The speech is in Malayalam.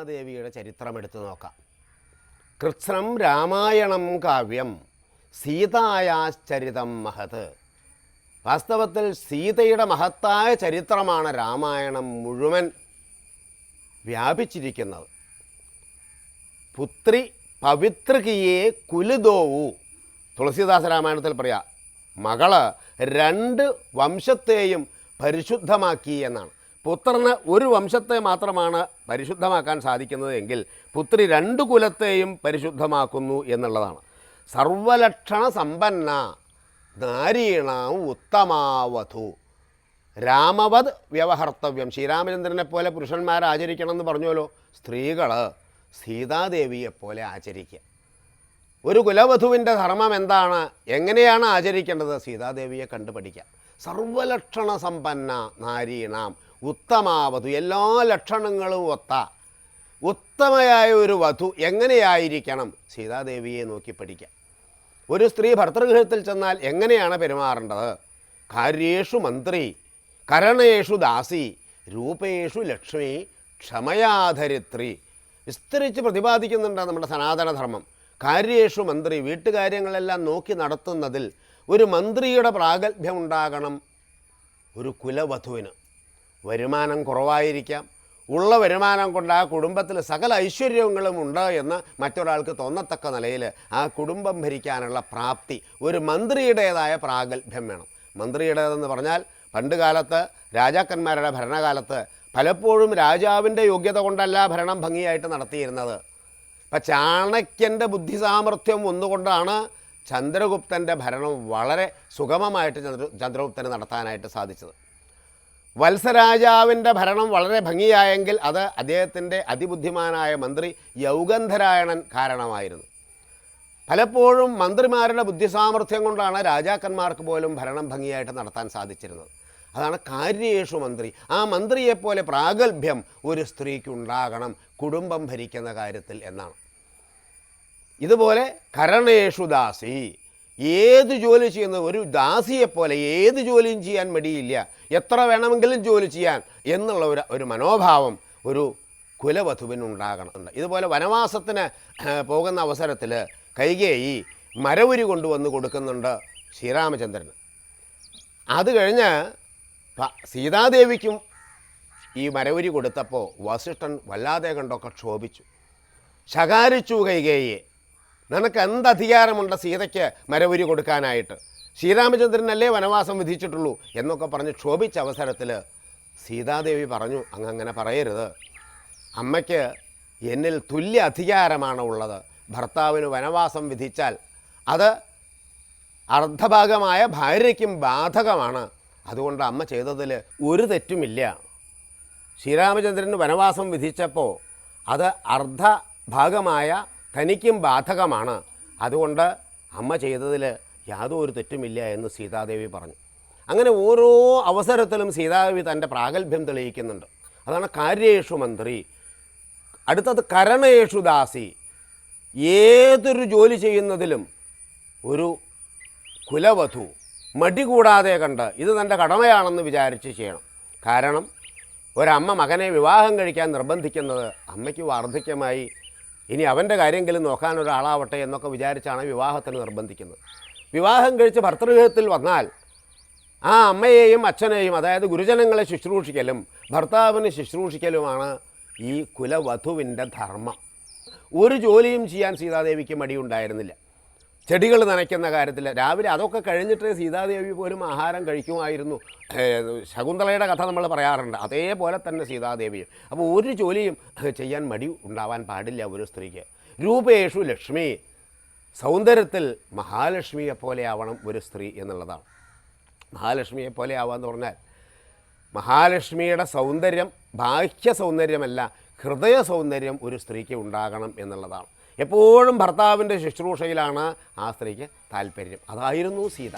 സീതാദേവിയുടെ ചരിത്രം എടുത്തു നോക്കാം. കൃത്സ്നം രാമായണം കാവ്യം സീതായാശ്ചരിതം മഹത്. വാസ്തവത്തിൽ സീതയുടെ മഹത്തായ ചരിത്രമാണ് രാമായണം മുഴുവൻ വ്യാപിച്ചിരിക്കുന്നത്. പുത്രി പവിത്രകിയെ കുലുദോവു തുളസീദാസ രാമായണത്തിൽ പറയാം മകൾ രണ്ട് വംശത്തെയും പരിശുദ്ധമാക്കി എന്നാണ്. പുത്രന് ഒരു വംശത്തെ മാത്രമാണ് പരിശുദ്ധമാക്കാൻ സാധിക്കുന്നത് എങ്കിൽ പുത്രി രണ്ട് കുലത്തെയും പരിശുദ്ധമാക്കുന്നു എന്നുള്ളതാണ്. സർവലക്ഷണ സമ്പന്ന നാരീണ ഉത്തമാവധു. രാമവത് വ്യവഹർത്തവ്യം. ശ്രീരാമചന്ദ്രനെ പോലെ പുരുഷന്മാർ ആചരിക്കണം എന്ന് പറഞ്ഞല്ലോ സ്ത്രീകൾ സീതാദേവിയെപ്പോലെ ആചരിക്കുക. ഒരു കുലവധുവിന്റെ ധർമ്മം എന്താണ്? എങ്ങനെയാണ് ആചരിക്കേണ്ടത്? സീതാദേവിയെ കണ്ടു പഠിക്കാം സർവലക്ഷണ സമ്പന്ന നാരീണാം ഉത്തമാവധു. എല്ലാ ലക്ഷണങ്ങളും ഒത്ത. ഉത്തമയായ ഒരു വധു എങ്ങനെയായിരിക്കണം? സീതാദേവിയെ നോക്കി പഠിക്കാം. ഒരു സ്ത്രീ ഭർത്തൃഗൃഹത്തിൽ ചെന്നാൽ എങ്ങനെയാണ് പെരുമാറേണ്ടത്? കാര്യേഷു മന്ത്രി കരണേഷു ദാസി രൂപേഷു ലക്ഷ്മി ക്ഷമയാധരിത്രി. വിസ്തരിച്ച് പ്രതിപാദിക്കുന്നുണ്ട് നമ്മുടെ സനാതനധർമ്മം. കാര്യേഷു മന്ത്രി വീട്ടുകാര്യങ്ങളെല്ലാം നോക്കി നടത്തുന്നതിൽ ഒരു മന്ത്രിയുടെ പ്രാഗൽഭ്യം ഉണ്ടാകണം ഒരു കുലവധുവിന്. വരുമാനം കുറവായിരിക്കാം. ഉള്ള വരുമാനം കൊണ്ട് ആ കുടുംബത്തിൽ സകല ഐശ്വര്യങ്ങളും ഉണ്ട് എന്ന് മറ്റൊരാൾക്ക് തോന്നത്തക്ക നിലയിൽ ആ കുടുംബം ഭരിക്കാനുള്ള പ്രാപ്തി ഒരു മന്ത്രിയുടേതായ പ്രാഗൽഭ്യം വേണം. മന്ത്രിയുടേതെന്ന് പറഞ്ഞാൽ പണ്ട് കാലത്ത് രാജാക്കന്മാരുടെ ഭരണകാലത്ത് പലപ്പോഴും രാജാവിന്റെ യോഗ്യത കൊണ്ടല്ല ഭരണം ഭംഗിയായിട്ട് നടത്തിയിരുന്നത്. ഇപ്പം ചാണക്യന്റെ ബുദ്ധി സാമർഥ്യം ഒന്നുകൊണ്ടാണ് ചന്ദ്രഗുപ്തന്റെ ഭരണം വളരെ സുഗമമായിട്ട് ചന്ദ്ര ചന്ദ്രഗുപ്തന് നടത്താനായിട്ട് സാധിച്ചത്. വത്സരാജാവിന്റെ ഭരണം വളരെ ഭംഗിയായെങ്കിൽ അത് അദ്ദേഹത്തിന്റെ അതിബുദ്ധിമാനായ മന്ത്രി യൗഗന്ധരായണൻ കാരണമായിരുന്നു. പലപ്പോഴും മന്ത്രിമാരുടെ ബുദ്ധിസാമർഥ്യം കൊണ്ടാണ് രാജാക്കന്മാർക്ക് പോലും ഭരണം ഭംഗിയായിട്ട് നടത്താൻ സാധിച്ചിരുന്നത്. അതാണ് കാര്യേഷു മന്ത്രി. ആ മന്ത്രിയെപ്പോലെ പ്രാഗൽഭ്യം ഒരു സ്ത്രീക്കുണ്ടാകണം കുടുംബം ഭരിക്കുന്ന കാര്യത്തിൽ എന്നാണ്. ഇതുപോലെ കരണേഷു ദാസി ഏത് ജോലി ചെയ്യുന്ന ഒരു ദാസിയെപ്പോലെ ഏത് ജോലിയും ചെയ്യാൻ മടിയില്ല. എത്ര വേണമെങ്കിലും ജോലി ചെയ്യാൻ എന്നുള്ള ഒരു ഒരു മനോഭാവം ഒരു കുലവധുവിനുണ്ടാകണമെന്നുണ്ട് ഇതുപോലെ വനവാസത്തിന് പോകുന്ന അവസരത്തിൽ കൈകേയി മരവുരി കൊണ്ടുവന്ന് കൊടുക്കുന്നുണ്ട് ശ്രീരാമചന്ദ്രന് അത് കഴിഞ്ഞ് സീതാദേവിക്കും ഈ മരവുരി കൊടുത്തപ്പോൾ വസിഷ്ഠൻ വല്ലാതെ കണ്ടൊക്കെ ക്ഷോഭിച്ചു. ശകാരിച്ചു കൈകേയെ നിനക്ക് എന്ത് അധികാരമുണ്ട് സീതയ്ക്ക് മരവുരി കൊടുക്കാനായിട്ട്? ശ്രീരാമചന്ദ്രനല്ലേ വനവാസം വിധിച്ചിട്ടുള്ളൂ എന്നൊക്കെ പറഞ്ഞ് ക്ഷോഭിച്ച അവസരത്തിൽ സീതാദേവി പറഞ്ഞു അങ്ങ് അങ്ങനെ പറയരുത്. അമ്മയ്ക്ക് എന്നിൽ തുല്യ അധികാരമാണ് ഉള്ളത്. ഭർത്താവിന് വനവാസം വിധിച്ചാൽ അത് അർദ്ധഭാഗമായ ഭാര്യയ്ക്കും ബാധകമാണ്. അതുകൊണ്ട് അമ്മ ചെയ്തതിൽ ഒരു തെറ്റുമില്ല. ശ്രീരാമചന്ദ്രന് വനവാസം വിധിച്ചപ്പോൾ അത് അർദ്ധഭാഗമായ തനിക്കും ബാധകമാണ്. അതുകൊണ്ട് അമ്മ ചെയ്തതിൽ യാതൊരു തെറ്റുമില്ല എന്ന് സീതാദേവി പറഞ്ഞു. അങ്ങനെ ഓരോ അവസരത്തിലും സീതാദേവി തന്റെ പ്രാഗൽഭ്യം തെളിയിക്കുന്നുണ്ട്. അതാണ് കാര്യേഷു മന്ത്രി. അടുത്തത് കരണേഷു ദാസി. ഏതൊരു ജോലി ചെയ്യുന്നതിലും ഒരു കുലവധു. മടി കൂടാതെ കണ്ട് ഇത് തന്റെ കടമയാണെന്ന് വിചാരിച്ച് ചെയ്യണം. കാരണം ഒരമ്മ മകനെ വിവാഹം കഴിക്കാൻ നിർബന്ധിക്കുന്നത് അമ്മയ്ക്ക് വാർദ്ധക്യമായി ഇനി അവന്റെ കാര്യമെങ്കിലും നോക്കാൻ ഒരാളാവട്ടെ എന്നൊക്കെ വിചാരിച്ചാണ് വിവാഹത്തിന് നിർബന്ധിക്കുന്നത്. വിവാഹം കഴിച്ച് ഭർത്തൃഗൃഹത്തിൽ വന്നാൽ ആ അമ്മയെയും അച്ഛനെയും അതായത് ഗുരുജനങ്ങളെ ശുശ്രൂഷിക്കലും ഭർത്താവിന് ശുശ്രൂഷിക്കലുമാണ് ഈ കുലവധുവിന്റെ ധർമ്മം. ഒരു ജോലിയും ചെയ്യാൻ സീതാദേവിക്ക് മടിയുണ്ടായിരുന്നില്ല. ചെടികൾ നനയ്ക്കുന്ന കാര്യത്തിൽ രാവിലെ അതൊക്കെ കഴിഞ്ഞിട്ട് സീതാദേവി പോലും ആഹാരം കഴിക്കുമായിരുന്നു. ശകുന്തളയുടെ കഥ നമ്മൾ പറയാറുണ്ട്. അതേപോലെ തന്നെ സീതാദേവിയും. അപ്പോൾ ഒരു ജോലിയും ചെയ്യാൻ മടി ഉണ്ടാവാൻ പാടില്ല ഒരു സ്ത്രീക്ക്. രൂപേഷു ലക്ഷ്മി. സൗന്ദര്യത്തിൽ മഹാലക്ഷ്മിയെ പോലെ ആവണം ഒരു സ്ത്രീ എന്നുള്ളതാണ്. മഹാലക്ഷ്മിയെ പോലെ ആവാന്ന് പറഞ്ഞാൽ മഹാലക്ഷ്മിയുടെ സൗന്ദര്യം ബാഹ്യ സൗന്ദര്യമല്ല ഹൃദയ സൗന്ദര്യം ഒരു സ്ത്രീക്ക് ഉണ്ടാകണം എന്നുള്ളതാണ്. എപ്പോഴും ഭർത്താവിന്റെ ശുശ്രൂഷയിലാണ് ആ സ്ത്രീക്ക് താല്പര്യം. അതായിരുന്നു സീത.